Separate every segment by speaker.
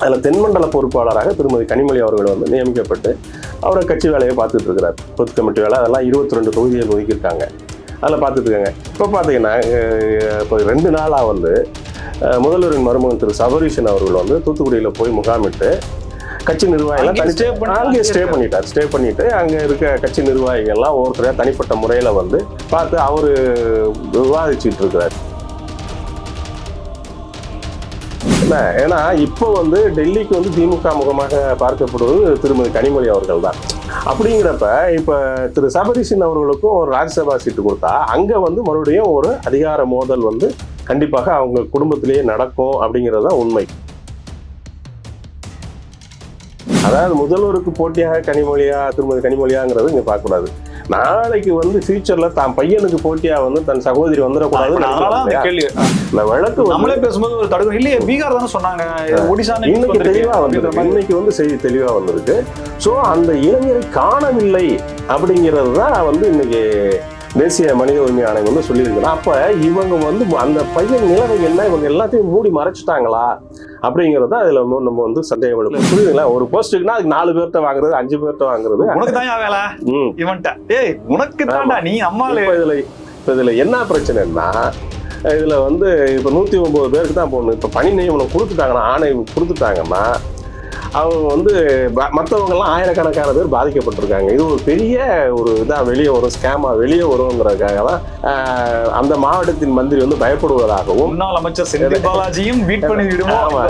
Speaker 1: அதில் தென்மண்டல பொறுப்பாளராக திருமதி கனிமொழி அவர்கள் வந்து நியமிக்கப்பட்டு அவரை கட்சி வேலையை பார்த்துட்டு இருக்கிறார் பொது கமிட்டி வேலை அதெல்லாம் இருபத்தி ரெண்டு தொகுதிகள் ஒதுக்கியிருக்காங்க. அதில் பார்த்துட்டு இருக்காங்க இப்போ பார்த்தீங்கன்னா இப்போ ரெண்டு நாளாக வந்து முதல்வரின் மருமகன் திரு சபரீஷன் அவர்கள் வந்து தூத்துக்குடியில் போய் முகாமிட்டு கட்சி நிர்வாகிகள்
Speaker 2: பண்ணி-
Speaker 1: அங்கே ஸ்டே பண்ணிட்டார். ஸ்டே பண்ணிட்டு அங்கே இருக்க கட்சி நிர்வாகிகள்லாம் ஒவ்வொருத்தரையா தனிப்பட்ட முறையில் வந்து பார்த்து அவர் விவாதிச்சுட்டு இருக்கிறார் என்ன ஏன்னா இப்போ வந்து டெல்லிக்கு வந்து திமுக முகமாக பார்க்கப்படுவது திருமதி கனிமொழி அவர்கள் தான் அப்படிங்கிறப்ப இப்போ திரு சபரிசன் அவர்களுக்கும் ஒரு ராஜ்யசபா சீட்டு கொடுத்தா அங்கே வந்து மறுபடியும் ஒரு அதிகார மோதல் வந்து கண்டிப்பாக அவங்க குடும்பத்திலேயே நடக்கும் அப்படிங்கிறது தான் உண்மை. அதாவது முதல்வருக்கு போட்டியாக கனிமொழியா திருமதி கனிமொழியாங்கிறது இங்கே பார்க்கக்கூடாது. நாளைக்கு வந்து ஃபியூச்சர்ல தான் பையனுக்கு போட்டியா வந்து தன் சகோதரி.
Speaker 2: கேள்வி.
Speaker 1: இந்த வழக்கு
Speaker 2: நம்மளே பேசும்போது ஒரு தடுக்க இல்லையே பீகார் தானே சொன்னாங்க. ஒடிசா
Speaker 1: இன்னைக்கு தெளிவா வந்திருக்கு இன்னைக்கு வந்து செய்தி தெளிவா வந்திருக்கு. சோ அந்த இளைஞரை காணவில்லை அப்படிங்கிறது தான் வந்து இன்னைக்கு தேசிய மனித உரிமை ஆணையம் வந்து சொல்லியிருக்கணும் அப்ப இவங்க வந்து அந்த பையன் நிலைமை என்ன? இவங்க எல்லாத்தையும் மூடி மறைச்சிட்டாங்களா? அப்படிங்கிறது அதுல வந்து நம்ம வந்து சந்தேகப்படும் புரியுதுங்களா? ஒரு போஸ்ட்டுக்குன்னா அதுக்கு நாலு பேர்கிட்ட வாங்குறது அஞ்சு பேர்கிட்ட வாங்குறது.
Speaker 2: உனக்கு தான் வேலை? இவன்ட்ட. ஏய் உனக்கு தான்டா. நீ
Speaker 1: இப்ப இதுல இப்ப இதுல என்ன பிரச்சனைன்னா இதுல வந்து இப்ப நூத்தி ஒன்பது பேருக்கு தான் போடணும். இப்ப பணி நியமனம் கொடுத்துட்டாங்கன்னா ஆணை கொடுத்துட்டாங்கன்னா அவங்க வந்து எல்லாம் ஆயிரக்கணக்கான பேர் பாதிக்கப்பட்டிருக்காங்க. இது ஒரு பெரிய ஒரு இதா வெளியே வரும் ஸ்கேமா வெளியே வருங்கிறதுக்காக தான் அந்த மாவட்டத்தின் மந்திரி வந்து பயப்படுவதாகவும்
Speaker 2: முன்னாள் அமைச்சர் செந்தில் பாலாஜியும் பீட் பண்ணி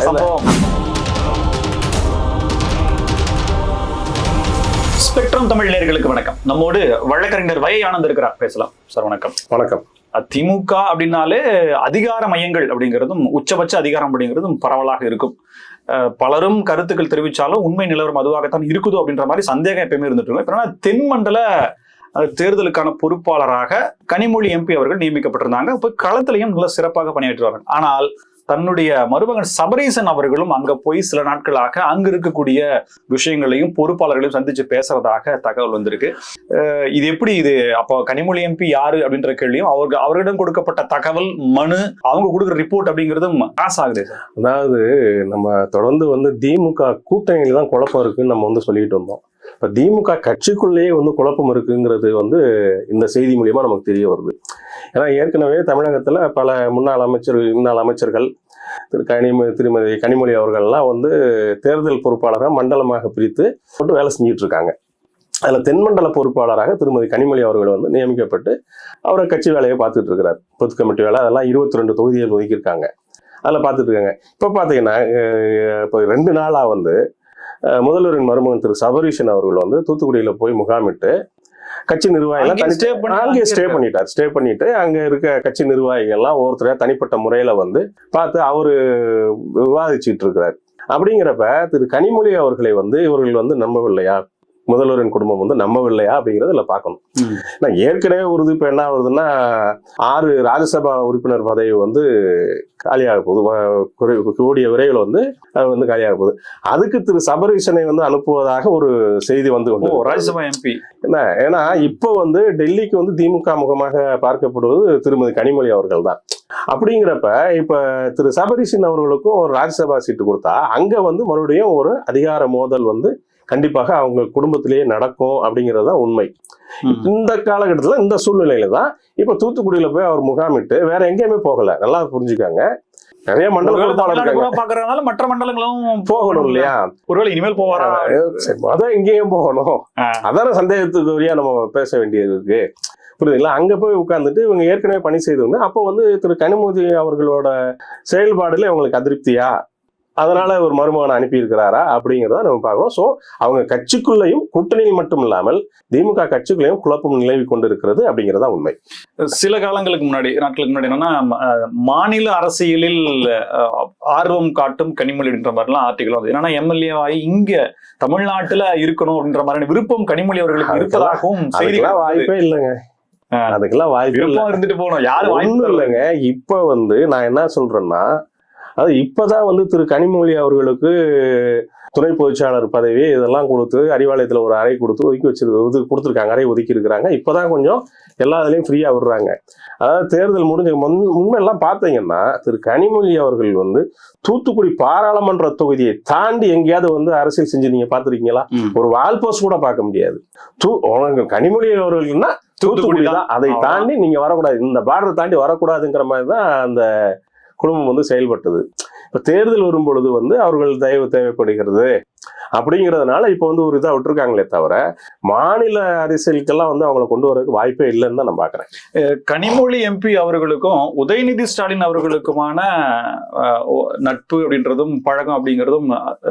Speaker 2: சம்பவம். ஸ்பெக்ட்ரம் தமிழ் நேயர்களுக்கு வணக்கம். நம்மோடு வழக்கறிஞர் வை ஆனந்த் இருக்கிறார். பேசலாம். சார் வணக்கம்.
Speaker 1: வணக்கம்.
Speaker 2: திமுக அப்படின்னாலே அதிகார மையங்கள் அப்படிங்கிறதும் உச்சபட்ச அதிகாரம் அப்படிங்கிறதும் பரவலாக இருக்கும். பலரும் கருத்துக்கள் தெரிவிச்சாலும் உண்மை நிலவரம் அதுவாகத்தான் இருக்குதோ அப்படின்ற மாதிரி சந்தேகம் எப்பயுமே இருந்துட்டு இருக்கும் இப்ப தென்மண்டல தேர்தலுக்கான பொறுப்பாளராக கனிமொழி எம்பி அவர்கள் நியமிக்கப்பட்டிருந்தாங்க. இப்போ களத்திலையும் நல்ல சிறப்பாக பணியாற்றுவார்கள் ஆனால் தன்னுடைய மருமகன் சபரீசன் அவர்களும் அங்க போய் சில நாட்களாக அங்க இருக்கக்கூடிய விஷயங்களையும் பொறுப்பாளர்களையும் சந்திச்சு பேசுறதாக தகவல் வந்திருக்கு. இது எப்படி இது? அப்போ கனிமொழி எம்பி யாரு அப்படின்ற கேள்வியும் அவருக்கு அவர்களிடம் கொடுக்கப்பட்ட தகவல் மனு அவங்க கொடுக்குற ரிப்போர்ட் அப்படிங்கிறதும் பாஸ் ஆகுது.
Speaker 1: அதாவது நம்ம தொடர்ந்து வந்து திமுக கூட்டணியில தான் குழப்பம் இருக்குன்னு நம்ம வந்து சொல்லிட்டு வந்தோம் இப்போ திமுக கட்சிக்குள்ளேயே வந்து குழப்பம் இருக்குங்கிறது வந்து இந்த செய்தி மூலயமா நமக்கு தெரிய வருது. ஏன்னா ஏற்கனவே தமிழகத்தில் பல முன்னாள் அமைச்சர்கள் முன்னாள் அமைச்சர்கள் திரு கனிம திருமதி கனிமொழி அவர்கள்லாம் வந்து தேர்தல் பொறுப்பாளராக மண்டலமாக பிரித்து போட்டு வேலை செஞ்சுட்டு இருக்காங்க அதில் தென்மண்டல பொறுப்பாளராக திருமதி கனிமொழி அவர்கள் வந்து நியமிக்கப்பட்டு அவரை கட்சி வேலையை பார்த்துட்டு இருக்கிறார் பொது கமிட்டி வேலை அதெல்லாம் இருபத்தி ரெண்டு தொகுதிகள் ஒதுக்கியிருக்காங்க. அதில் பார்த்துட்டு இருக்காங்க இப்போ பார்த்தீங்கன்னா இப்போ ரெண்டு நாளாக வந்து முதல்வரின் மருமகன் திரு சபரீஷன் அவர்கள் வந்து தூத்துக்குடியில் போய் முகாமிட்டு கட்சி நிர்வாகிகள் அங்கே ஸ்டே பண்ணிட்டார். ஸ்டே பண்ணிட்டு அங்கே இருக்க கட்சி நிர்வாகிகள்லாம் ஒவ்வொருத்தரையா தனிப்பட்ட முறையில் வந்து பார்த்து அவரு விவாதிச்சுட்டு இருக்கிறார். அப்படிங்கிறப்ப திரு கனிமொழி அவர்களை வந்து இவர்கள் வந்து நம்பவில்லையா? முதல்வரின் குடும்பம் வந்து நம்பவில்லையா அப்படிங்கிறத இதுல பார்க்கணும். நான் ஏற்கனவே ஒரு இப்போ என்ன வருதுன்னா ஆறு ராஜ்யசபா உறுப்பினர் பதவி வந்து காலியாக போகுது. கூடிய விரைவில் வந்து அது வந்து காலியாக போகுது. அதுக்கு திரு சபரீஷனை வந்து அனுப்புவதாக ஒரு செய்தி வந்து கொண்டு
Speaker 2: ராஜ்யசபா எம்பி
Speaker 1: என்ன? ஏன்னா இப்போ வந்து டெல்லிக்கு வந்து திமுக முகமாக பார்க்கப்படுவது திருமதி கனிமொழி அவர்கள் தான் அப்படிங்கிறப்ப இப்ப திரு சபரிசன் அவர்களுக்கும் ஒரு ராஜ்யசபா சீட்டு கொடுத்தா அங்க வந்து மறுபடியும் ஒரு அதிகார மோதல் வந்து கண்டிப்பாக அவங்க குடும்பத்திலேயே நடக்கும் அப்படிங்கிறது தான் உண்மை. இந்த காலகட்டத்தில் இந்த சூழ்நிலையில தான் இப்ப தூத்துக்குடியில போய் அவர் முகாமிட்டு வேற எங்கேயுமே போகல. நல்லா புரிஞ்சுக்காங்க. நிறைய மண்டல
Speaker 2: மற்ற மண்டலங்களும்
Speaker 1: போகணும் இல்லையா?
Speaker 2: ஒருவேளை இனிமேல் போவாரா?
Speaker 1: அதான் எங்கேயும் போகணும். அதான சந்தேகத்துக்குரியா நம்ம பேச வேண்டியது இருக்கு. புரியுதுங்களா? அங்க போய் உட்கார்ந்துட்டு இவங்க ஏற்கனவே பணி செய்தவங்க அப்போ வந்து திரு கனிமொழி அவர்களோட செயல்பாடுல இவங்களுக்கு அதிருப்தியா? அதனால ஒரு மருமகனை அனுப்பி இருக்கிறாரா அப்படிங்கிறத நம்ம பார்க்கிறோம். ஸோ அவங்க கட்சிக்குள்ளேயும் கூட்டணியில் மட்டும் இல்லாமல் திமுக கட்சிக்குள்ளேயும் குழப்பம் நிலவி கொண்டு இருக்கிறது அப்படிங்கிறதா உண்மை.
Speaker 2: சில காலங்களுக்கு முன்னாடி நாட்களுக்கு முன்னாடி என்னன்னா மாநில அரசியலில் ஆர்வம் காட்டும் கனிமொழி அப்படின்ற மாதிரிலாம் ஆர்டிகல் வந்து என்னன்னா எம்எல்ஏ ஆகி இங்க தமிழ்நாட்டுல இருக்கணும் அப்படின்ற மாதிரியான விருப்பம் கனிமொழி அவர்களுக்கு இருப்பதாகவும் செய்திகள்.
Speaker 1: வாய்ப்பே இல்லைங்க. அதுக்கெல்லாம் வாய்ப்பே
Speaker 2: இருந்துட்டு போகணும். யாரும் வாய்ப்பு.
Speaker 1: இல்லைங்க. இப்ப வந்து நான் என்ன சொல்றேன்னா அது இப்பதான் வந்து திரு கனிமொழி அவர்களுக்கு துணை பொதுச்சாளர் பதவி இதெல்லாம் கொடுத்து அறிவாலயத்துல ஒரு அறை கொடுத்து ஒதுக்கி வச்சிருக்கு இது கொடுத்துருக்காங்க. அறை ஒதுக்கி இருக்கிறாங்க. இப்பதான் கொஞ்சம் எல்லா இதுலயும் ஃப்ரீயா விடுறாங்க. அதாவது தேர்தல் முடிஞ்ச முன் முன்னெல்லாம் பார்த்தீங்கன்னா திரு கனிமொழி அவர்கள் வந்து தூத்துக்குடி பாராளுமன்ற தொகுதியை தாண்டி எங்கேயாவது வந்து அரசியல் செஞ்சு நீங்க பாத்திருக்கீங்களா
Speaker 2: ம்.
Speaker 1: ஒரு வால் போஸ்ட் கூட பார்க்க முடியாது. தூ கனிமொழி அவர்கள்னா தூத்துக்குடி தான். அதை. தாண்டி நீங்க வரக்கூடாது. இந்த பார்டரை தாண்டி வரக்கூடாதுங்கிற மாதிரி தான் அந்த குடும்பம் வந்து செயல்பட்டது. இப்ப தேர்தல் வரும் பொழுது வந்து அவர்கள் தயவு தேவைப்படுகிறது அப்படிங்கிறதுனால இப்ப வந்து ஒரு இதா விட்டுருக்காங்களே தவிர மாநில அரசியலுக்கெல்லாம் வந்து அவங்கள கொண்டு வரதுக்கு வாய்ப்பே இல்லைன்னு தான் நான் பாக்குறேன்.
Speaker 2: கனிமொழி எம்பி அவர்களுக்கும் உதயநிதி ஸ்டாலின் அவர்களுக்குமான நட்பு அப்படின்றதும் பழக்கம் அப்படிங்கிறதும்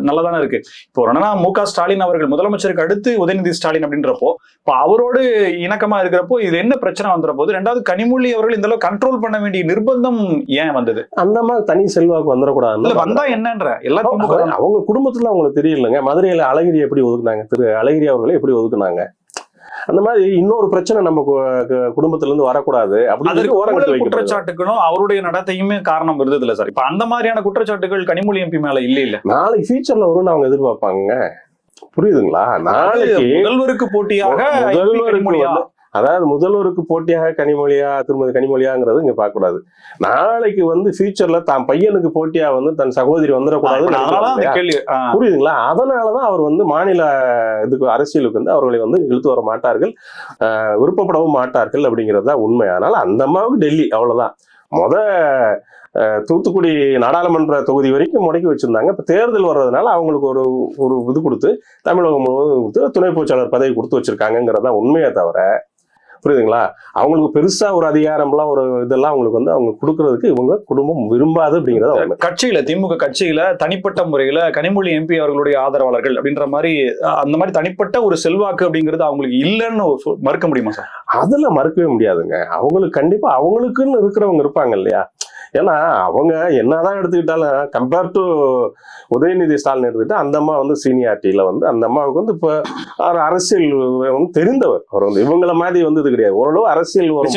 Speaker 2: நல்லதானே இருக்கு. இப்போ என்னன்னா மு க ஸ்டாலின் அவர்கள் முதலமைச்சருக்கு அடுத்து உதயநிதி ஸ்டாலின் அப்படின்றப்போ இப்போ அவரோடு இணக்கமா இருக்கிறப்போ இது என்ன பிரச்சனை வந்துற போது ரெண்டாவது கனிமொழி அவர்கள் இந்த அளவு கண்ட்ரோல் பண்ண வேண்டிய நிர்பந்தம் ஏன் வந்தது?
Speaker 1: அந்த மாதிரி தனி செல்வாக்கு
Speaker 2: இல்ல
Speaker 1: வந்துடக்கூடாது
Speaker 2: வந்தா என்னன்ற? எல்லாத்தையும்
Speaker 1: அவங்க- குடும்பத்துல அவங்களுக்கு தெரியலங்க. மதுரையில அழகிரி எப்படி ஒதுக்குனாங்க? திரு அழகிரி அவர்களை எப்படி ஒதுக்குனாங்க? அந்த மாதிரி இன்னொரு பிரச்சனை நம்ம குடும்பத்துல இருந்து வரக்கூடாது அப்படின்னு
Speaker 2: குற்றச்சாட்டுகளும் அவருடைய நடத்தையுமே காரணம் இருந்தது இல்ல சார். இப்ப அந்த மாதிரியான குற்றச்சாட்டுகள் கனிமொழி எம்பி மேல இல்ல இல்ல.
Speaker 1: நாளைக்கு ஃபியூச்சர்ல வரும்னு அவங்க எதிர்பார்ப்பாங்க. புரியுதுங்களா? நாளைக்கு
Speaker 2: முதல்வருக்கு போட்டியாக
Speaker 1: முதல்வருக்கு அதாவது முதல்வருக்கு போட்டியாக கனிமொழியா திருமதி கனிமொழியாங்கிறது இங்க பார்க்க கூடாது நாளைக்கு வந்து ஃபியூச்சர்ல தான் பையனுக்கு போட்டியா வந்து தன் சகோதரி
Speaker 2: ஆ,
Speaker 1: புரியுதுங்களா? அதனாலதான் அவர் வந்து மாநில இதுக்கு அரசியலுக்கு வந்து அவர்களை வந்து இழுத்து வர மாட்டார்கள் விருப்பப்படவும் மாட்டார்கள் அப்படிங்கிறது தான் உண்மை. அதனால அந்த அம்மாவுக்கு டெல்லி அவ்வளவுதான். முத தூத்துக்குடி நாடாளுமன்ற தொகுதி வரைக்கும் முடக்கி வச்சிருந்தாங்க. இப்ப தேர்தல் வர்றதுனால அவங்களுக்கு ஒரு ஒரு இது கொடுத்து தமிழகம் முழுவதும் கொடுத்து துணை பொதுச்சாளர் பதவி கொடுத்து வச்சிருக்காங்கிறது உண்மையே தவிர புரியுதுங்களா? அவங்களுக்கு பெருசா ஒரு அதிகாரம்லாம் ஒரு இதெல்லாம் அவங்களுக்கு வந்து அவங்க கொடுக்கறதுக்கு இவங்க குடும்பம் விரும்பாது அப்படிங்கிறத
Speaker 2: கட்சியில திமுக கட்சியில தனிப்பட்ட முறையில கனிமொழி எம்பி அவர்களுடைய ஆதரவாளர்கள் அப்படின்ற மாதிரி அந்த மாதிரி தனிப்பட்ட ஒரு செல்வாக்கு அப்படிங்கிறது அவங்களுக்கு இல்லைன்னு மறுக்க முடியுமா சார்?
Speaker 1: அதுல மறுக்கவே முடியாதுங்க. அவங்களுக்கு கண்டிப்பா அவங்களுக்குன்னு இருக்கிறவங்க இருப்பாங்க இல்லையா? ஏன்னா அவங்க என்னதான் எடுத்துக்கிட்டாலும் கம்பேர் டு உதயநிதி ஸ்டாலின் எடுத்துக்கிட்டா அந்த அம்மா வந்து சீனியாரிட்டியில வந்து அந்த அம்மாவுக்கு வந்து இப்போ அவர் அரசியல் வந்து தெரிந்தவர். அவர் வந்து இவங்கள மாதிரி வந்து இது கிடையாது. ஓரளவு அரசியல் ஒரு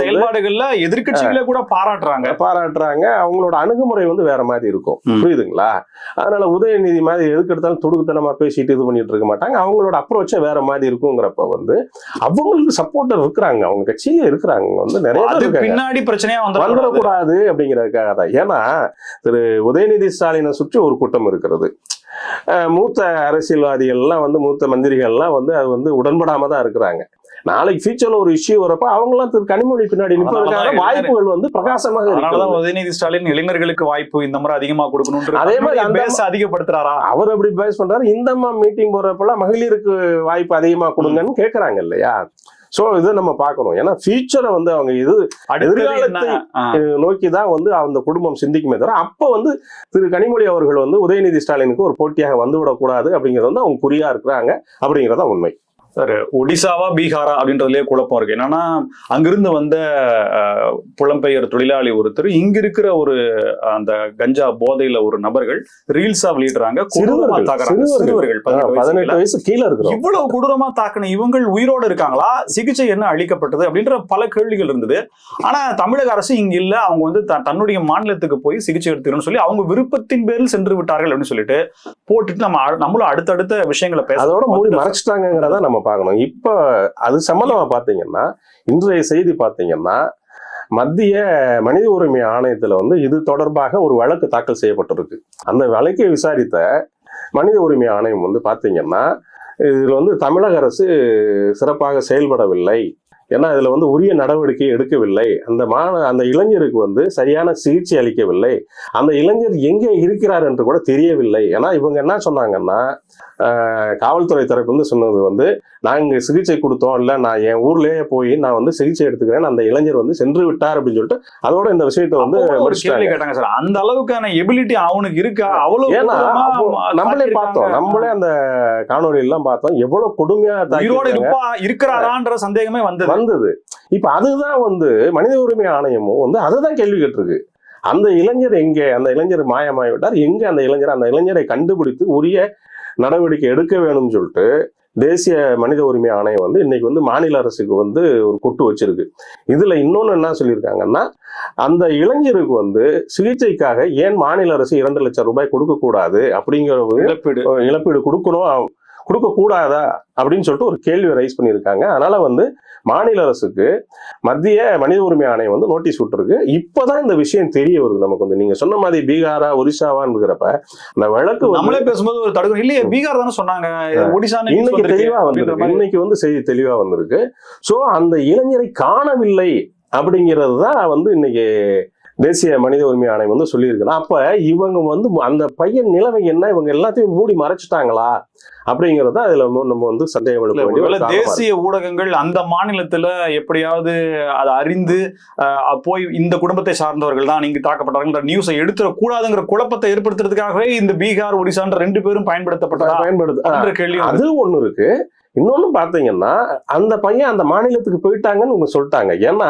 Speaker 2: செயல்பாடுகள்ல எதிர்க்கட்சிகளே கூட பாராட்டுறாங்க.
Speaker 1: பாராட்டுறாங்க. அவங்களோட அணுகுமுறை வந்து வேற மாதிரி இருக்கும். புரியுதுங்களா? அதனால உதயநிதி மாதிரி எதுக்கு எடுத்தாலும் துடுக்குத்தனமா பேசிட்டு இது பண்ணிட்டு இருக்க மாட்டாங்க. அவங்களோட அப்ரோச்சே வேற மாதிரி இருக்குங்கிறப்ப வந்து அவங்களுக்கு சப்போர்ட்டர் இருக்கிறாங்க. அவங்க கட்சியில இருக்கிறாங்க. வந்து நிறைய.
Speaker 2: பின்னாடி பிரச்சனையா வந்துடக்கூடாது
Speaker 1: வந்துடக்கூடாது அப்படிங்கிறதுக்காக தான். ஏன்னா திரு உதயநிதி ஸ்டாலினை சுற்றி ஒரு கூட்டம் இருக்கிறது. மூத்த அரசியல்வாதிகள் எல்லாம் வந்து மூத்த மந்திரிகள் எல்லாம் வந்து அது வந்து உடன்படாம தான் இருக்கிறாங்க. நாளைக்கு ஃபியூச்சர்ல ஒரு இஷ்யூ வரப்ப அவங்க எல்லாம் திரு கனிமொழி பின்னாடி நிற்பதற்கான வாய்ப்புகள் வந்து பிரகாசமாக இருக்கிறது.
Speaker 2: உதயநிதி ஸ்டாலின் இளைஞர்களுக்கு வாய்ப்பு இந்த முறை அதிகமா கொடுக்கணும்
Speaker 1: அதே மாதிரி
Speaker 2: பேச அதிகப்படுத்துறாரா?
Speaker 1: அவர் அப்படி பேஸ் பண்றாரு. இந்த மீட்டிங் போறப்பெல்லாம் மகளிருக்கு வாய்ப்பு அதிகமா கொடுங்கன்னு கேக்குறாங்க இல்லையா? சோ இதை நம்ம பார்க்கணும். ஏன்னா ஃபியூச்சரை வந்து அவங்க இது எதிர்காலத்தை-. நோக்கி தான் வந்து அந்த குடும்பம் சிந்திக்குமே தவிர அப்ப வந்து திரு கனிமொழி அவர்கள் வந்து உதயநிதி ஸ்டாலினுக்கு ஒரு போட்டியாக வந்து விடக்கூடாது அப்படிங்கிறது வந்து அவங்க குறியா இருக்கிறாங்க அப்படிங்கறத உண்மை.
Speaker 2: ஒடிசாவா பீகாரா அப்படின்றதுலயே குழப்பம் இருக்கு. என்னன்னா அங்கிருந்து வந்த புலம்பெயர் தொழிலாளி ஒருத்தர் இங்க இருக்கிற ஒரு அந்த கஞ்சா போதையில ஒரு நபர்கள் ரீல்ஸா வெளியிடுறாங்க கொடூரமா தாக்குறாங்க.
Speaker 1: சிறுவர்கள்.
Speaker 2: பதினெட்டு
Speaker 1: வயசு கீழே இருக்கிறோம்.
Speaker 2: இவ்வளவு கொடூரமா தாக்கின இவங்கள் உயிரோடு இருக்காங்களா? சிகிச்சை என்ன அளிக்கப்பட்டது? அப்படின்ற பல கேள்விகள் இருந்தது. ஆனா தமிழக அரசு இங்க இல்ல. அவங்க வந்து தன்னுடைய மாநிலத்துக்கு போய் சிகிச்சை எடுத்துக்கணும்னு சொல்லி அவங்க விருப்பத்தின் பேரில் சென்று விட்டார்கள் அப்படின்னு சொல்லிட்டு போட்டுட்டு நம்ம நம்மளும் அடுத்தடுத்த விஷயங்களை பேச
Speaker 1: அதோட மூடி மறைச்சிட்டாங்கிறத நம்ம பார்க்கணும். இப்போ அது சம்மந்தமாக பார்த்தீங்கன்னா இன்றைய செய்தி பார்த்தீங்கன்னா மத்திய மனித உரிமை ஆணையத்தில் வந்து இது தொடர்பாக ஒரு வழக்கு தாக்கல் செய்யப்பட்டிருக்கு. அந்த வழக்கை விசாரித்த மனித உரிமை ஆணையம் வந்து பார்த்தீங்கன்னா இதில் வந்து தமிழக அரசு சிறப்பாக செயல்படவில்லை. ஏன்னா இதில் வந்து உரிய நடவடிக்கை எடுக்கவில்லை. அந்த மாண அந்த இளைஞருக்கு வந்து சரியான சிகிச்சை அளிக்கவில்லை. அந்த இளைஞர் எங்கே இருக்கிறார் என்று கூட தெரியவில்லை. ஏன்னா இவங்க என்ன சொன்னாங்கன்னா காவல்துறை தரப்பு வந்து சொன்னது வந்து நாங்க சிகிச்சை கொடுத்தோம் இல்ல நான் என் ஊர்லயே போய் நான் வந்து சிகிச்சை எடுத்துக்கிறேன் அந்த இளைஞர் வந்து சென்று விட்டார் அப்படின்னு சொல்லிட்டு அதோட இந்த விஷயத்தை வந்து
Speaker 2: கேள்வி கேட்டாங்க சார். அந்த அளவுக்கான எபிலிட்டி அவனுக்கு இருக்கா? அவ்வளவு
Speaker 1: ஏன்னா நம்மளே. பார்த்தோம். நம்மளே அந்த காணொளி எல்லாம் பார்த்தோம். எவ்வளவு கொடுமையா
Speaker 2: உயிரோடு. இருப்பா இருக்கிறாரான்ற சந்தேகமே வந்தது.
Speaker 1: வந்தது. இப்ப அதுதான் வந்து மனித உரிமை ஆணையமும் வந்து அதுதான் கேள்வி கேட்டிருக்கு. அந்த இளைஞர் எங்கே? அந்த இளைஞர் மாயமாகி விட்டார் எங்க அந்த இளைஞர்? அந்த இளைஞரை கண்டுபிடித்து உரிய நடவடிக்கை எடுக்க வேணும்னு சொல்லிட்டு தேசிய மனித உரிமை ஆணையம் வந்து இன்னைக்கு வந்து மாநில அரசுக்கு வந்து ஒரு கொட்டு வச்சிருக்கு. இதுல இன்னொன்னு என்ன சொல்லியிருக்காங்கன்னா அந்த இளைஞருக்கு வந்து சிகிச்சைக்காக ஏன் மாநில அரசு இரண்டு லட்சம் ரூபாய் கொடுக்க கூடாது அப்படிங்கிற
Speaker 2: இழப்பீடு.
Speaker 1: இழப்பீடு கொடுக்கணும் கொடுக்க கூடாதா அப்படின்னு சொல்லிட்டு ஒரு கேள்வி ரைஸ் பண்ணியிருக்காங்க. அதனால வந்து மாநில அரசுக்கு மத்திய மனித உரிமை ஆணையம் வந்து நோட்டீஸ் விட்டுருக்கு. இப்பதான் இந்த விஷயம் தெரிய வருது நமக்கு வந்து. நீங்க சொன்ன மாதிரி பீகாரா ஒரிசாவான்னுங்கிறப்ப அந்த வழக்கு
Speaker 2: நம்மளே பேசும்போது ஒரு தடுக்க இல்லையே பீகார் தானே சொன்னாங்க. ஒடிசான்னு
Speaker 1: இன்னைக்கு தெளிவா வந்திருக்கு. இன்னைக்கு வந்து செய்தி தெளிவா வந்திருக்கு. சோ அந்த இளைஞரை காணவில்லை அப்படிங்கிறது தான் வந்து இன்னைக்கு தேசிய மனித உரிமை ஆணையம் வந்து சொல்லியிருக்குன்னா அப்ப இவங்க வந்து அந்த பையன் நிலைமை என்ன? இவங்க எல்லாத்தையும் மூடி மறைச்சிட்டாங்களா? அப்படிங்கறத அதுல நம்ம வந்து சந்தேகம் எழுப்ப வேண்டிய.
Speaker 2: தேசிய ஊடகங்கள் அந்த மாநிலத்துல எப்படியாவது அதை அறிந்து அஹ், போய் இந்த குடும்பத்தை சார்ந்தவர்கள் தான் நீங்க தாக்கப்பட்டார்கள் நியூஸை எடுத்துட கூடாதுங்கிற குழப்பத்தை ஏற்படுத்துறதுக்காகவே இந்த பீகார் ஒடிசான்ற ரெண்டு பேரும் பயன்படுத்தப்பட்டதா?
Speaker 1: பயன்படுது ஆ,
Speaker 2: என்ற கேள்வி
Speaker 1: அது ஒண்ணு இருக்கு. இன்னொன்று பார்த்தீங்கன்னா அந்த பையன் அந்த மாநிலத்துக்கு போயிட்டாங்கன்னு இவங்க சொல்லிட்டாங்க. ஏன்னா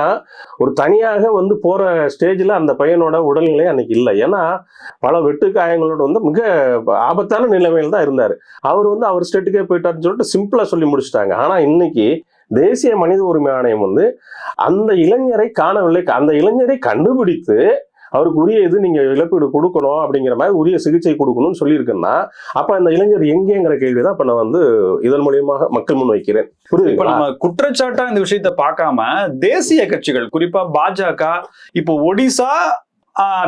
Speaker 1: ஒரு தனியாக வந்து போகிற ஸ்டேஜில் அந்த பையனோட உடல்நிலை அன்னைக்கு இல்லை. ஏன்னா பல வெட்டு காயங்களோட வந்து மிக ஆபத்தான நிலைமையில் தான் இருந்தார். அவர் வந்து அவர் ஸ்டேட்டுக்கே போயிட்டாருன்னு சொல்லிட்டு சிம்பிளாக சொல்லி முடிச்சிட்டாங்க. ஆனால் இன்னைக்கு தேசிய மனித உரிமை ஆணையம் வந்து அந்த இளைஞரை காணவில்லை. அந்த இளைஞரை கண்டுபிடித்து அவருக்கு உரிய இது நீங்க இழப்பீடு கொடுக்கணும் அப்படிங்கிற மாதிரி உரிய சிகிச்சை கொடுக்கணும்னு சொல்லியிருக்குன்னா அப்ப அந்த இளைஞர் எங்கேங்கிற கேள்விதான் இப்போ நான் வந்து இதன் மூலியமாக மக்கள் முன் வைக்கிறேன் புரியுது
Speaker 2: நம்ம குற்றச்சாட்டா இந்த விஷயத்த பார்க்காம தேசிய கட்சிகள் குறிப்பா பாஜக இப்போ ஒடிசா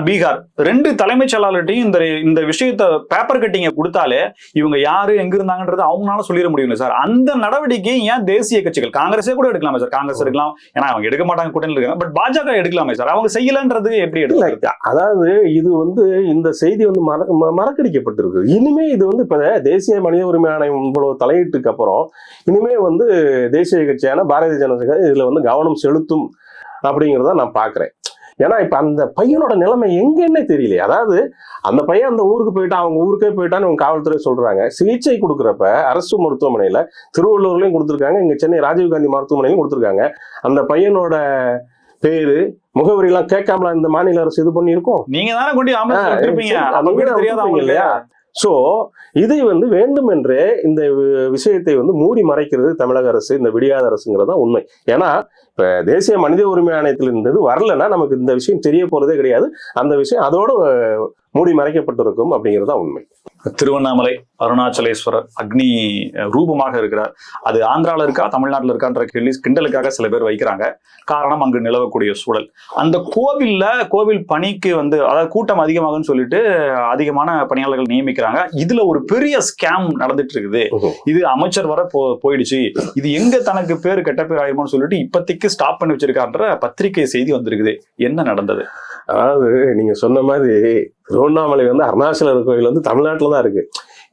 Speaker 2: பீகார். ரெண்டு தலைமைச் செயலாளர்கிட்டையும் இந்த இந்த விஷயத்த பேப்பர் கட்டிங்க கொடுத்தாலே இவங்க யாரு எங்க இருந்தாங்கன்றது அவங்களால சொல்லிட முடியுங்க சார். அந்த நடவடிக்கை ஏன் தேசிய கட்சிகள் காங்கிரஸே கூட எடுக்கலாமே சார்? காங்கிரஸ் எடுக்கலாம். ஏன்னா அவங்க எடுக்க மாட்டாங்க இருக்காங்க. பட் பாஜக எடுக்கலாமே சார். அவங்க செய்யலன்றது எப்படி
Speaker 1: இல்ல
Speaker 2: எடுக்கலாம்
Speaker 1: அதாவது இது வந்து இந்த செய்தி வந்து மற மறக்கடிக்கப்பட்டிருக்கு. இனிமே இது வந்து இப்ப தேசிய மனித உரிமை ஆணையம் இவ்வளவு தலையீட்டுக்கு அப்புறம் இனிமே வந்து தேசிய கட்சியான பாரதிய ஜனதா இதுல வந்து கவனம் செலுத்தும் அப்படிங்கிறத நான் பாக்குறேன். ஏன்னா இப்ப அந்த பையனோட நிலைமை எங்கன்னே தெரியலையே. அதாவது அந்த பையன் அந்த ஊருக்கு போயிட்டான் அவங்க ஊருக்கே போயிட்டான்னு இவங்க காவல்துறை சொல்றாங்க. சிகிச்சை கொடுக்குறப்ப அரசு மருத்துவமனையில திருவள்ளூர்லயும் கொடுத்துருக்காங்க இங்க சென்னை ராஜீவ்காந்தி மருத்துவமனையிலும் கொடுத்துருக்காங்க. அந்த பையனோட பேரு முகவரி எல்லாம் கேட்காமல இந்த மாநில அரசு இது பண்ணியிருக்கோம்?
Speaker 2: நீங்க தானே கொண்டு ஆம்புலன்ஸ் அவங்க
Speaker 1: அவங்க இல்லையா? ஸோ இதை வந்து வேண்டுமென்றே இந்த வி- விஷயத்தை வந்து மூடி மறைக்கிறது தமிழக அரசு இந்த விடியாத அரசுங்கிறது தான் உண்மை. ஏன்னா இப்போ தேசிய மனித உரிமை ஆணையத்தில் இருந்தது வரலன்னா நமக்கு இந்த விஷயம் தெரிய போகிறதே கிடையாது. அந்த விஷயம் அதோட மூடி மறைக்கப்பட்டிருக்கும் அப்படிங்கிறது தான் உண்மை.
Speaker 2: திருவண்ணாமலை அருணாச்சலேஸ்வரர் அக்னி ரூபமாக இருக்கிறார். அது ஆந்திரால இருக்கா தமிழ்நாட்டுல இருக்கான்ற கேள்வி கிண்டலுக்காக சில பேர் வைக்கிறாங்க. காரணம் அங்கு நிலவக்கூடிய சூழல். அந்த கோவில்ல கோவில் பணிக்கு வந்து அதாவது கூட்டம் அதிகமாகும்னு சொல்லிட்டு அதிகமான பணியாளர்கள் நியமிக்கிறாங்க. இதுல ஒரு பெரிய ஸ்கேம் நடந்துட்டு இருக்குது. இது அமைச்சர் வர போ போயிடுச்சு. இது எங்க தனக்கு பேர் கெட்ட பேர் ஆயிருமோன்னு சொல்லிட்டு இப்போதைக்கு ஸ்டாப் பண்ணி வச்சிருக்கான்ற பத்திரிகை செய்தி வந்திருக்குது. என்ன நடந்தது?
Speaker 1: அதாவது நீங்க சொன்ன மாதிரி திருவண்ணாமலை வந்து அருணாச்சலர் கோயில் வந்து தமிழ்நாட்டில் தான் இருக்கு.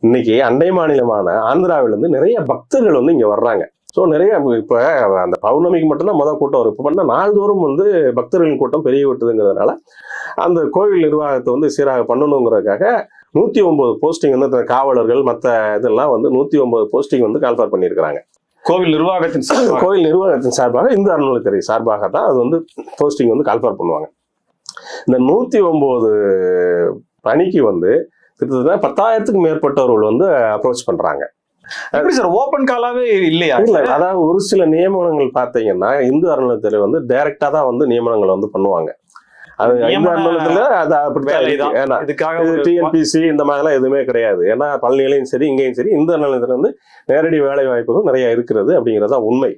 Speaker 1: இன்னைக்கு அண்டை மாநிலமான ஆந்திராவில இருந்து நிறைய பக்தர்கள் வந்து இங்க வர்றாங்க. ஸோ நிறைய இப்போ அந்த பௌர்ணமிக்கு மட்டும்தான் மொதல் கூட்டம் வரும். இப்போ பண்ணால் நாள்தோறும் வந்து பக்தர்களின் கூட்டம் பெரிய விட்டுதுங்கிறதுனால அந்த கோவில் நிர்வாகத்தை வந்து சீராக பண்ணணுங்கிறதுக்காக நூற்றி ஒன்பது போஸ்டிங் வந்து காவலர்கள் மற்ற இதெல்லாம் வந்து நூற்றி ஒன்பது போஸ்டிங் வந்து கால்ஃபர் பண்ணியிருக்கிறாங்க.
Speaker 2: கோவில் நிர்வாகத்தின்
Speaker 1: கோயில் நிர்வாகத்தின் சார்பாக இந்து அறநிலைத்துறை சார்பாக தான் அது வந்து போஸ்டிங் வந்து கால்ஃபர் பண்ணுவாங்க. இந்த நூத்தி ஒன்பது பணிக்கு வந்து கிட்டத்தட்ட பத்தாயிரத்துக்கு மேற்பட்டவர்கள் வந்து அப்ரோச் பண்றாங்க.
Speaker 2: எப்படி சார் காலாவே இல்லையா?
Speaker 1: இல்ல அதாவது ஒரு சில நியமனங்கள் பார்த்தீங்கன்னா இந்து அறநிலையத்துறை வந்து டைரக்டா தான் வந்து நியமனங்களை வந்து பண்ணுவாங்க. அது இந்து அறநிலையத்துல அது.
Speaker 2: வேலைதான்.
Speaker 1: ஏன்னா
Speaker 2: இதுக்காக
Speaker 1: டிஎன்பிசி இந்த மாதிரிலாம் எதுவுமே கிடையாது. ஏன்னா பள்ளிகளையும் சரி இங்கேயும் சரி இந்த நிலையத்துல வந்து நேரடி வேலை வாய்ப்புகள் நிறைய இருக்கிறது அப்படிங்கிறது உண்மை.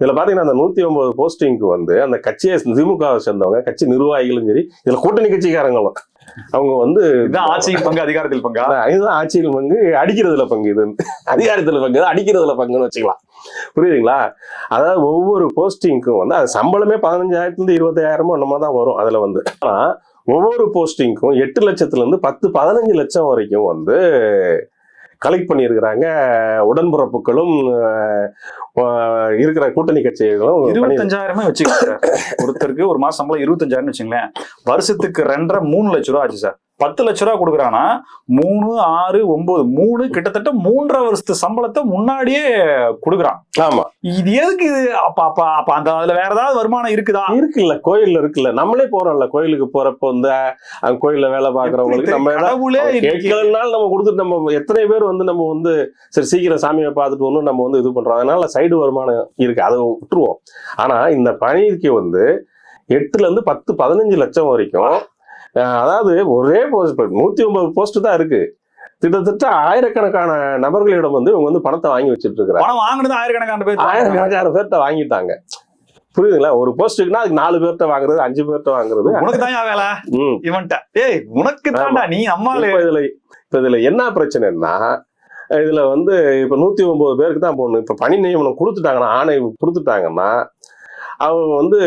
Speaker 1: இதுல பாத்தீங்கன்னா அந்த நூத்தி ஒன்பது போஸ்டிங்க்கு வந்து அந்த கட்சியை திமுகவை சேர்ந்தவங்க கட்சி நிர்வாகிகளும் சரி இதுல கூட்டணி கட்சிக்காரங்களும். அவங்க வந்து
Speaker 2: இதுதான் ஆட்சியின் பங்கு அதிகாரத்தில் பங்கா?
Speaker 1: இதுதான் ஆட்சியில் பங்கு அடிக்கிறதுல பங்கு இது. அதிகாரத்துல பங்கு அடிக்கிறதுல பங்குன்னு வச்சுக்கலாம். புரியுதுங்களா? அதாவது ஒவ்வொரு போஸ்டிங்க்கும் வந்து அது சம்பளமே பதினஞ்சாயிரத்துல இருந்து இருபத்தாயிரமோ என்னமோ தான் வரும் அதுல வந்து. ஆனா ஒவ்வொரு போஸ்டிங்க்கும் எட்டு லட்சத்துல இருந்து பத்து பதினஞ்சு லட்சம் வரைக்கும் வந்து கலெக்ட் பண்ணியிருக்கிறாங்க. உடன்பிறப்புகளும் இருக்கிற கூட்டணி கட்சிகளும்
Speaker 2: இருபத்தஞ்சாயிரமே வச்சுக்கோங்க சார். ஒருத்தருக்கு ஒரு மாசம் சம்பளம் இருபத்தஞ்சாயிரம்னு வச்சுங்களேன். வருஷத்துக்கு ரெண்டரை மூணு லட்ச ரூபா ஆச்சு சார். பத்து லட்ச ரூபா கொடுக்குறான்னா மூணு ஆறு ஒன்பது. மூணு கிட்டத்தட்ட மூன்றரை வருஷத்து சம்பளத்தை முன்னாடியே கொடுக்குறான்.
Speaker 1: ஆமா.
Speaker 2: இது எதுக்கு இது? அப்ப அப்ப அப்ப அந்த அதுல வேற ஏதாவது வருமானம் இருக்குதா?
Speaker 1: இருக்குல்ல கோயில்ல இருக்குல்ல. நம்மளே போறோம்ல கோயிலுக்கு போறப்போ வந்து அங்க கோயில்ல வேலை பாக்குறவங்களுக்கு நம்ம கேட்கலனாலும் நம்ம கொடுத்துட்டு நம்ம எத்தனை பேர் வந்து நம்ம வந்து சரி சீக்கிரம் சாமியை பார்த்துட்டு வரணும் நம்ம வந்து இது பண்றோம். அதனால சைடு வருமானம் இருக்கு அதை விட்டுருவோம். ஆனா இந்த பணிக்கு வந்து எட்டுல இருந்து பத்து பதினஞ்சு லட்சம் வரைக்கும் அதாவது ஒரே போஸ்ட் நூத்தி ஒன்பது போஸ்ட் தான் இருக்கு. கிட்டத்தட்ட ஆயிரக்கணக்கான நபர்களிடம் வந்து இவங்க வந்து பணத்தை வாங்கி வச்சிட்டு இருக்கிறாங்க
Speaker 2: பணம் வாங்கினது ஆயிரக்கணக்கான பேர்
Speaker 1: ஆயிரக்கணக்கான பேர்த்த வாங்கிட்டாங்க. புரியுதுங்களா? ஒரு போஸ்ட்டுக்குன்னா அதுக்கு நாலு பேர்த்த வாங்குறது அஞ்சு பேர்த்த வாங்குறது.
Speaker 2: உனக்கு தான் வேலை? இவன்ட்ட. ஏய் உனக்கு தான்டா நீ அம்மால
Speaker 1: இப்ப இதுல இப்ப இதுல என்ன பிரச்சனைன்னா இதுல வந்து இப்ப நூத்தி ஒன்பது பேருக்கு தான் போடணும். இப்ப பணி நியமனம் கொடுத்துட்டாங்கன்னா ஆணை கொடுத்துட்டாங்கன்னா அவங்க வந்து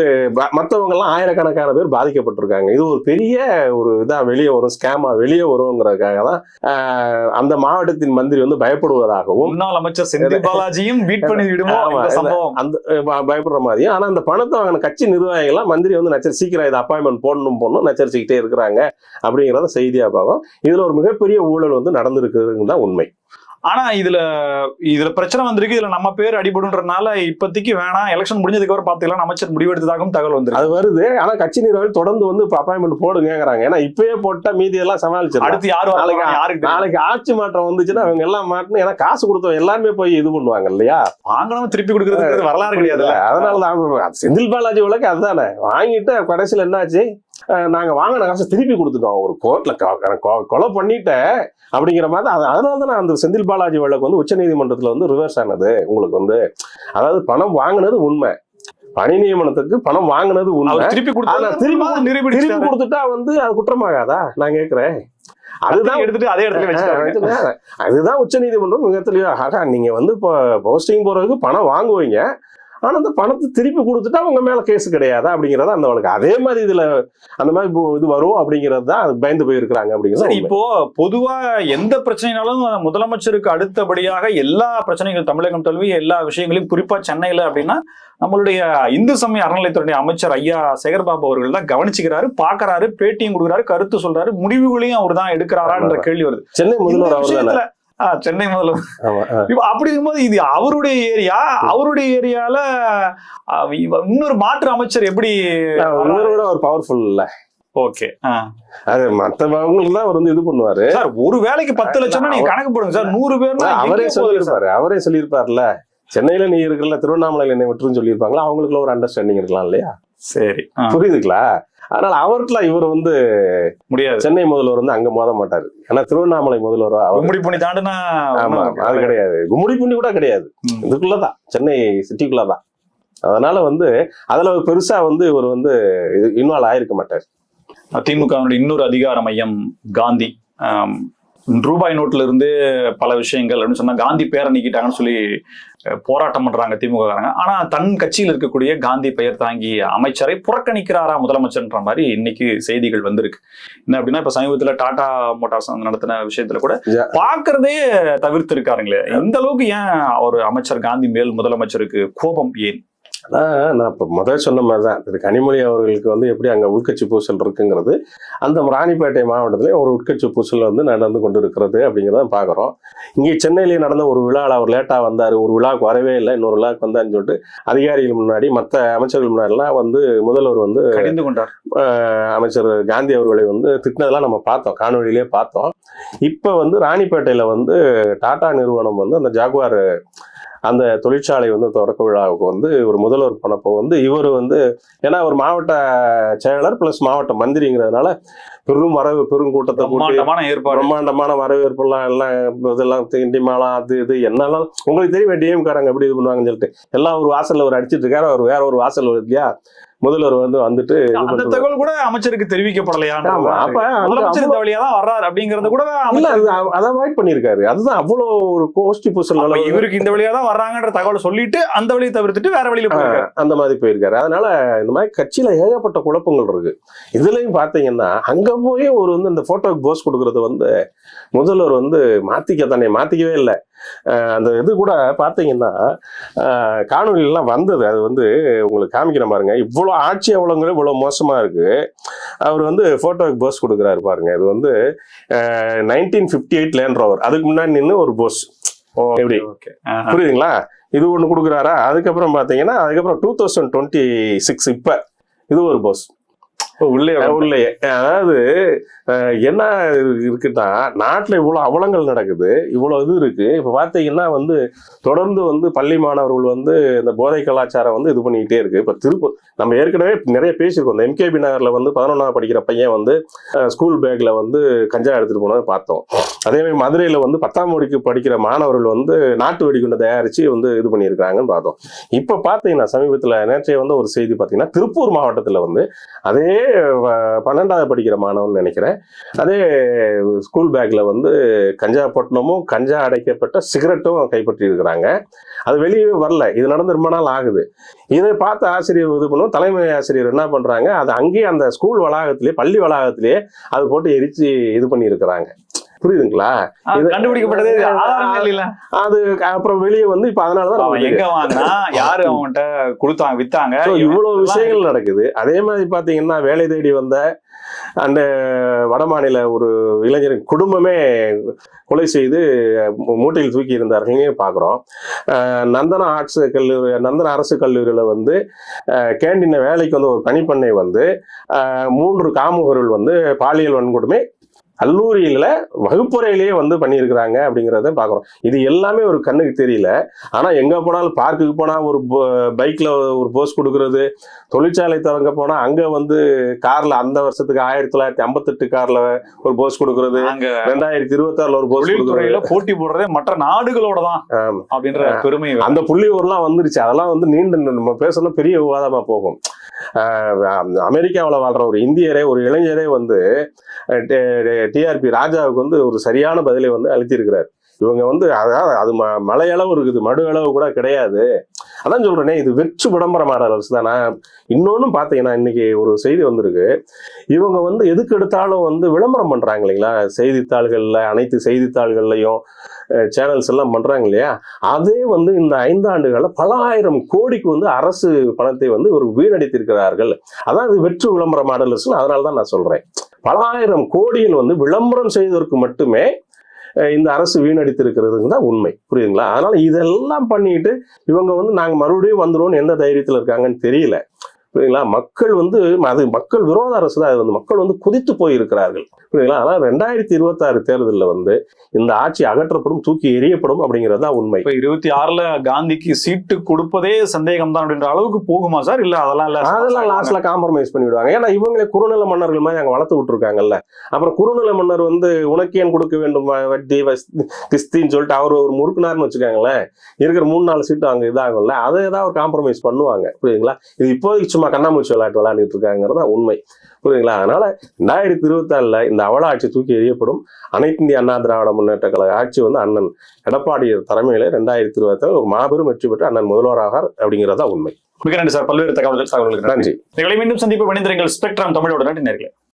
Speaker 1: எல்லாம் ஆயிரக்கணக்கான பேர் பாதிக்கப்பட்டிருக்காங்க. இது ஒரு பெரிய ஒரு இதா வெளியே வரும் ஸ்கேமா வெளியே வருங்கிறதுக்காக தான் அந்த மாவட்டத்தின் மந்திரி வந்து பயப்படுவதாகவும்
Speaker 2: முன்னாள் அமைச்சர் செந்தில் பாலாஜியும் பீட் பண்ணி விடுமோ
Speaker 1: அந்த பயப்படுற மாதிரியும் ஆனா அந்த பணத்தை வாங்கின கட்சி நிர்வாகிகள்லாம் மந்திரி வந்து நச்சர் சீக்கிரம் இதை அப்பாயின்மெண்ட் போடணும் போடணும் நச்சரிச்சுக்கிட்டே இருக்கிறாங்க அப்படிங்கிறத செய்தியா பார்க்கும் இதுல ஒரு மிகப்பெரிய ஊழல் வந்து நடந்திருக்குதுன்னு தான் உண்மை.
Speaker 2: ஆனா இதுல இதுல பிரச்சனை வந்திருக்கு. இதுல நம்ம பேர் அடிபடுன்றதுனால இப்போதைக்கு வேணாம். எலெக்ஷன் முடிஞ்சதுக்கு அப்புறம் பாத்துக்கலாம் அமைச்சர் முடிவெடுத்ததாகவும் தகவல் வந்திருக்கு.
Speaker 1: அது வருது. ஆனா கட்சி நிர்வாகிகள் தொடர்ந்து வந்து இப்ப அப்பாயின்மெண்ட் போடுங்கிறாங்க ஏன்னா இப்பயே போட்டா மீதி எல்லாம் சமாளிச்சிடலாம்.
Speaker 2: அடுத்து யாரு
Speaker 1: நாளைக்கு
Speaker 2: யாருக்கு?
Speaker 1: நாளைக்கு ஆட்சி மாற்றம் வந்துச்சுன்னா அவங்க எல்லாம் மாட்டணும். ஏன்னா காசு கொடுத்தவங்க எல்லாருமே போய் இது பண்ணுவாங்க இல்லையா?
Speaker 2: வாங்கணும் திருப்பி கொடுக்கறதுக்கு வரலாறு கிடையாதுல்ல
Speaker 1: அதனால தான் செந்தில் பாலாஜி வழக்கு அதுதானே. வாங்கிட்டு கடைசியில் என்னாச்சு? அஹ் நாங்க வாங்கின காசை திருப்பி கொடுத்துட்டோம். ஒரு கோர்ட்ல கொலை பண்ணிட்ட அப்படிங்கிற மாதிரி அது- அதனால தான் அந்த செந்தில் பாலாஜி வழக்கு வந்து உச்சநீதிமன்றத்துல வந்து ரிவர்ஸ் ஆனது. உங்களுக்கு வந்து அதாவது பணம் வாங்கினது உண்மை. பணி நியமனத்துக்கு பணம் வாங்கினது உண்மை.
Speaker 2: திருப்பி
Speaker 1: திருப்பி
Speaker 2: திருப்பி
Speaker 1: கொடுத்துட்டா வந்து அது குற்றமாகாதா? நான் கேக்குறேன். அதுதான்
Speaker 2: எடுத்துட்டு அதே இடத்துல
Speaker 1: அதுதான் உச்ச நீதிமன்றம் மிக தெளிவா ஆகா நீங்க வந்து இப்போ போஸ்டிங் போறதுக்கு பணம் வாங்குவீங்க. ஆனா அந்த பணத்தை திருப்பி கொடுத்துட்டா உங்க மேல கேஸ் கிடையாதா அப்படிங்கறத அந்த வழக்கு அதே மாதிரி இதுல அந்த மாதிரி இப்போ இது வரும் அப்படிங்கிறது தான் அது பயந்து போயிருக்கிறாங்க அப்படிங்கிறது
Speaker 2: இப்போ பொதுவா எந்த பிரச்சனைனாலும் முதலமைச்சருக்கு அடுத்தபடியாக எல்லா பிரச்சனைகள் தமிழகம் தழுவி எல்லா விஷயங்களையும் குறிப்பா சென்னையில அப்படின்னா நம்மளுடைய இந்து சமய அறநிலையத்துறை அமைச்சர் ஐயா சேகர்பாபு அவர்கள் தான் கவனிச்சுக்கிறாரு பாக்குறாரு பேட்டியும் கொடுக்குறாரு கருத்து சொல்றாரு முடிவுகளையும் அவர் தான் எடுக்கிறாரான்ற கேள்வி வருது.
Speaker 1: சென்னை முதல்வர்
Speaker 2: சென்னை முதல்வர். அப்படி இருக்கும்போது இது அவருடைய ஏரியா? அவருடைய ஏரியால இன்னொரு மாற்று அமைச்சர் எப்படி
Speaker 1: விட அவர் பவர்ஃபுல் இல்ல.
Speaker 2: ஓகே
Speaker 1: அது மத்தவங்களுக்கு தான் அவர் வந்து இது பண்ணுவாரு.
Speaker 2: சார் ஒரு வேலைக்கு பத்து லட்சம்னா நீங்க கணக்கு போடுங்க சார். நூறு பேர்னா
Speaker 1: அவரே. சொல்லியிருப்பாரு அவரே சொல்லியிருப்பார்ல சென்னையில நீ இருக்கல திருவண்ணாமலையில என்னை விட்டுருன்னு சொல்லியிருப்பாங்களா? அவங்களுக்குள்ள ஒரு அண்டர்ஸ்டாண்டிங் இருக்கலாம் இல்லையா?
Speaker 2: சரி
Speaker 1: புரியுதுங்களா? அதனால அவர்கிட்ட இவர் வந்து
Speaker 2: முடியாது.
Speaker 1: சென்னை முதல்வர் வந்து அங்க மோத மாட்டாரு. ஏன்னா திருவண்ணாமலை முதல்வர்
Speaker 2: கும்மிடி பண்ணி தாண்டுனா
Speaker 1: ஆமா அது கிடையாது. கும்முடி புண்ணி கூட கிடையாது. இதுக்குள்ளதான். சென்னை சிட்டிக்குள்ளதான். அதனால வந்து அதுல பெருசா வந்து இவர் வந்து இன்வால்வ் ஆயிருக்க மாட்டார்.
Speaker 2: திமுகவினுடைய இன்னொரு அதிகார மையம் காந்தி. ரூபாய் நோட்ல இருந்து பல விஷயங்கள் அப்படின்னு சொன்னா காந்தி பேரை நீக்கிட்டாங்கன்னு சொல்லி போராட்டம் பண்றாங்க திமுக காரங்க ஆனா தன் கட்சியில் இருக்கக்கூடிய காந்தி பெயர் தாங்கி அமைச்சரை புறக்கணிக்கிறாரா முதலமைச்சர்ன்ற மாதிரி இன்னைக்கு செய்திகள் வந்திருக்கு. என்ன அப்படின்னா இப்ப சமீபத்துல டாடா மோட்டார்ஸ் நடத்தின விஷயத்துல கூட. பாக்குறதே தவிர்த்து இருக்காருங்களே இந்த அளவுக்கு ஏன் ஒரு அமைச்சர் காந்தி மேல் முதலமைச்சருக்கு கோபம் ஏன்?
Speaker 1: அதான் நான் இப்போ முதல் சொன்ன மாதிரி தான் திரு கனிமொழி அவர்களுக்கு வந்து எப்படி அங்கே உள்கட்சி பூசல் இருக்குங்கிறது அந்த ராணிப்பேட்டை மாவட்டத்திலே ஒரு உட்கட்சி பூசல் வந்து நடந்து கொண்டு இருக்கிறது அப்படிங்கிறத பார்க்குறோம் இங்கே சென்னையிலேயே நடந்த ஒரு விழாவில் அவர் லேட்டாக வந்தார். ஒரு விழாவுக்கு வரவே இல்லை. இன்னொரு விழாவுக்கு வந்தான்னு சொல்லிட்டு அதிகாரிகள் முன்னாடி மற்ற அமைச்சர்கள் முன்னாடிலாம் வந்து முதல்வர் வந்து
Speaker 2: கடிந்து கொண்டார்.
Speaker 1: அமைச்சர் காந்தி அவர்களை வந்து திட்டினதெல்லாம் நம்ம பார்த்தோம். காணொலியிலே பார்த்தோம். இப்போ வந்து ராணிப்பேட்டையில் வந்து டாடா நிறுவனம் வந்து அந்த ஜாகுவார் அந்த தொழிற்சாலை வந்து தொடக்க விழாவுக்கு வந்து ஒரு முதல்வர் போனப்போ வந்து இவர் வந்து ஏன்னா ஒரு மாவட்ட செயலர் பிளஸ் மாவட்ட மந்திரிங்கிறதுனால பெரும் வரவு பெரும் கூட்டத்தை கூட்டி
Speaker 2: பிரம்மாண்டமான ஏற்பாடு.
Speaker 1: பிரம்மாண்டமான வரவேற்பெல்லாம் எல்லாம் இதெல்லாம் திண்டிமாலாம் அது இது என்னெல்லாம் உங்களுக்கு தெரியும் டிஎம் காரங்க எப்படி இது பண்ணுவாங்கன்னு சொல்லிட்டு. எல்லாம் ஒரு வாசல்ல ஒரு அடிச்சிட்டு இருக்காரு அவர் வேற ஒரு வாசல் இல்லையா? முதல்வர் வந்து வந்துட்டு
Speaker 2: அந்த. தகவல் கூட அமைச்சருக்கு தெரிவிக்கப்படலையா
Speaker 1: அப்ப
Speaker 2: இந்த வழியா தான் வர்றாரு அப்படிங்கறது கூட
Speaker 1: இல்ல
Speaker 2: அமைச்சர்
Speaker 1: அது அவாய்ட் பண்ணிருக்காரு அதுதான் அவ்வளவு ஒரு கோஷ்டி பூசல்
Speaker 2: இவருக்கு இந்த வழியா தான் வர்றாங்கன்ற தகவலை சொல்லிட்டு அந்த வழியை தவிர்த்துட்டு வேற வழியில போயிருக்காரு.
Speaker 1: அந்த மாதிரி போயிருக்காரு. அதனால இந்த மாதிரி கட்சியில ஏகப்பட்ட குழப்பங்கள் இருக்கு. இதுலயும் பாத்தீங்கன்னா அங்க போய் ஒரு வந்து இந்த போட்டோக்கு போஸ் கொடுக்கறது வந்து முதல்வர் வந்து மாத்திக்க தன்னை மாத்திக்கவே இல்லை. அந்த இது கூட பார்த்தீங்கன்னா அஹ் காணொளியெல்லாம் வந்தது. அது வந்து உங்களுக்கு காமிக்கிற பாருங்க. இவ்வளோ ஆட்சி அவலங்களும் இவ்வளோ மோசமா இருக்கு. அவர் வந்து போட்டோக்கு போஸ் கொடுக்குறாரு பாருங்க. இது வந்து nineteen fifty eight Land Rover அதுக்கு முன்னாடி நின்று ஒரு போஸ் எப்படி?
Speaker 2: ஓகே
Speaker 1: புரியுதுங்களா? இது ஒன்று கொடுக்குறாரா? அதுக்கப்புறம் பார்த்தீங்கன்னா அதுக்கப்புறம் டூ தௌசண்ட் டுவெண்ட்டி சிக்ஸ் இப்போ இது ஒரு போஸ்
Speaker 2: உள்ளே
Speaker 1: உள்ளே. அதாவது என்ன இருக்குன்னா நாட்டில் இவ்வளோ அவலங்கள் நடக்குது இவ்வளோ இது இருக்கு. இப்போ பார்த்தீங்கன்னா வந்து தொடர்ந்து வந்து பள்ளி மாணவர்கள் வந்து இந்த போதை கலாச்சாரம் வந்து இது பண்ணிக்கிட்டே இருக்கு. இப்போ திருப்பூர் நம்ம ஏற்கனவே நிறைய பேசியிருக்கோம். இந்த எம்கேபி நகரில் வந்து பதினொன்றாவது படிக்கிற பையன் வந்து ஸ்கூல் பேக்கில் வந்து கஞ்சா எடுத்துகிட்டு போனதை பார்த்தோம். அதே மாதிரி மதுரையில் வந்து பத்தாம் வகுப்பு படிக்கிற மாணவர்கள் வந்து நாட்டு வெடிகுண்டை தயாரித்து வந்து இது பண்ணியிருக்காங்கன்னு பார்த்தோம். இப்போ பார்த்தீங்கன்னா சமீபத்தில் நேற்றைய வந்து ஒரு செய்தி பார்த்தீங்கன்னா திருப்பூர் மாவட்டத்தில் வந்து அதே பன்னெண்டாவது படிக்கிற மாணவன் நினைக்கிறேன். அதே ஸ்கூல் பேக்கில் வந்து கஞ்சா பொட்டணமும் கஞ்சா அடைக்கப்பட்ட சிகரெட்டும் கைப்பற்றி இருக்கிறாங்க அது வெளியே வரல. இது நடந்து ரொம்ப நாள் ஆகுது. இதை பார்த்து ஆசிரியர் இது பண்ணும் தலைமை ஆசிரியர் என்ன பண்ணுறாங்க அது அங்கேயே அந்த ஸ்கூல் வளாகத்திலே பள்ளி வளாகத்திலேயே அது போட்டு எரித்து இது பண்ணியிருக்கிறாங்க. புரியுதுங்களா?
Speaker 2: கண்டுபிடிக்கப்பட்டது
Speaker 1: அது அப்புறம் வெளியே வந்து இப்ப அதனாலதான்
Speaker 2: எங்க வாங்கினா யாரு அவன்கிட்ட கொடுத்தாங்க வித்தாங்க?
Speaker 1: இவ்வளவு விஷயங்கள் நடக்குது. அதே மாதிரி பாத்தீங்கன்னா வேலை தேடி வந்த அந்த வடமாநில ஒரு இளைஞரின் குடும்பமே கொலை செய்து மூட்டையில் தூக்கி இருந்தார்களே பார்க்குறோம் நந்தன ஆர்ட்ஸ் கல்லூரி நந்தன அரசு கல்லூரியில் வந்து கேண்டீன வேலைக்கு வந்து ஒரு பணிப்பண்ணை வந்து மூன்று காமுகர்கள் வந்து பாலியல் வன்கொடுமை கல்லூரியில வகுப்பறையிலேயே வந்து பண்ணியிருக்கிறாங்க அப்படிங்கிறத பார்க்குறோம் இது எல்லாமே ஒரு கண்ணுக்கு தெரியல. ஆனா எங்க போனாலும் பார்க்குக்கு போனா ஒரு பைக்ல ஒரு போஸ் கொடுக்கறது தொழிற்சாலை தொடங்க போனா அங்க வந்து கார்ல அந்த வருஷத்துக்கு ஆயிரத்தி தொள்ளாயிரத்தி ஐம்பத்தெட்டு கார்ல ஒரு போஸ் கொடுக்கறது ரெண்டாயிரத்தி இருபத்தி ஆறுல ஒரு போஸ் கொடுக்கறது.
Speaker 2: போட்டி போடுறதே மற்ற நாடுகளோட தான். அப்படின்ற பெருமை
Speaker 1: அந்த புள்ளி ஊர்லாம் வந்துருச்சு. அதெல்லாம் வந்து நீண்ட நம்ம பேசணும் பெரிய விவாதமா போகும். அமெரிக்காவில் வாழ்ற ஒரு இந்தியரே ஒரு இளைஞரே வந்து டிஆர்பி ராஜாவுக்கு வந்து ஒரு சரியான பதிலை வந்து அளித்திருக்கிறார். இவங்க வந்து அதாவது அது ம மலையளவு இருக்குது மடு அளவு கூட கிடையாது. அதான் சொல்றேனே இது வெற்று விளம்பர மாடல் அரசு தானே இன்னொன்னும் பார்த்தீங்கன்னா இன்னைக்கு ஒரு செய்தி வந்திருக்கு. இவங்க வந்து எதுக்கு எடுத்தாலும் வந்து விளம்பரம் பண்றாங்க இல்லைங்களா? செய்தித்தாள்கள்ல அனைத்து செய்தித்தாள்கள்லையும் சேனல்ஸ் எல்லாம் பண்றாங்க இல்லையா? அதே வந்து இந்த ஐந்தாண்டுகளில் பல ஆயிரம் கோடிக்கு வந்து அரசு பணத்தை வந்து ஒரு வீணடித்திருக்கிறார்கள். அதான் இது வெற்று விளம்பர மாடல்ஸ் அதனால தான் நான் சொல்றேன். பல ஆயிரம் வந்து விளம்பரம் செய்வதற்கு மட்டுமே இந்த அரசு வீணடித்திருக்கிறதுங்க தான் உண்மை. புரியுதுங்களா? அதனால இதெல்லாம் பண்ணிட்டு இவங்க வந்து நாங்க மறுபடியும் வந்துடுவோம்னு எந்த தைரியத்தில் இருக்காங்கன்னு தெரியல. புரியுதுங்களா? மக்கள் வந்து அது மக்கள் விரோத அரசு தான். அது வந்து மக்கள் வந்து குதித்து போயிருக்கிறார்கள். புரியுதுங்களா? ஆனால் ரெண்டாயிரத்தி இருபத்தாறு தேர்தலில் வந்து இந்த ஆட்சி அகற்றப்படும் தூக்கி எறியப்படும் அப்படிங்கிறது தான் உண்மை.
Speaker 2: இப்ப இருபத்தி ஆறுல காந்திக்கு சீட்டு கொடுப்பதே சந்தேகம் தான் அப்படின்ற அளவுக்கு போகுமா சார்? இல்ல அதெல்லாம் இல்ல?
Speaker 1: அதெல்லாம் லாஸ்ட்ல காம்ப்ரமைஸ் பண்ணிவிடுவாங்க. ஏன்னா இவங்களே குறுநில மன்னர்கள் மாதிரி அங்க வளர்த்து விட்டுருக்காங்கல்ல. அப்புறம் குறுநில மன்னர் வந்து உனக்கு ஏன் கொடுக்க வேண்டும்? வட்டி கிஸ்தின்னு சொல்லிட்டு அவர் ஒரு முறுக்குனார்னு வச்சுக்காங்களேன். இருக்கிற மூணு நாலு சீட்டு அங்க இதாகும்ல. அதை ஏதாவது ஒரு காம்ப்ரமைஸ் பண்ணுவாங்க. புரியுதுங்களா? இது இப்போதைக்கு சும்மா கண்ணாமூச்சி விளையாட்டு விளையாண்டுட்டு இருக்காங்கிறது தான் உண்மை. புரியுதுங்களா? அதனால ரெண்டாயிரத்தி இருபத்தாறுல இந்த அவல ஆட்சி தூக்கி எறியப்படும் அனைத்து இந்திய அண்ணா திராவிட முன்னேற்ற கழக ஆட்சி வந்து அண்ணன் எடப்பாடி தலைமையில ரெண்டாயிரத்தி இருபத்தாறு ஒரு மாபெரும் வெற்றி பெற்று அண்ணன் முதல்வராகார் அப்படிங்கிறது தான் உண்மை.
Speaker 2: மிக நன்றி சார். பல்வேறு தகவல்கள் நன்றி. மீண்டும் சந்திப்பு இணைந்திருங்கள். ஸ்பெக்ட்ரம் தமிழோட நன்றி நேர்களே.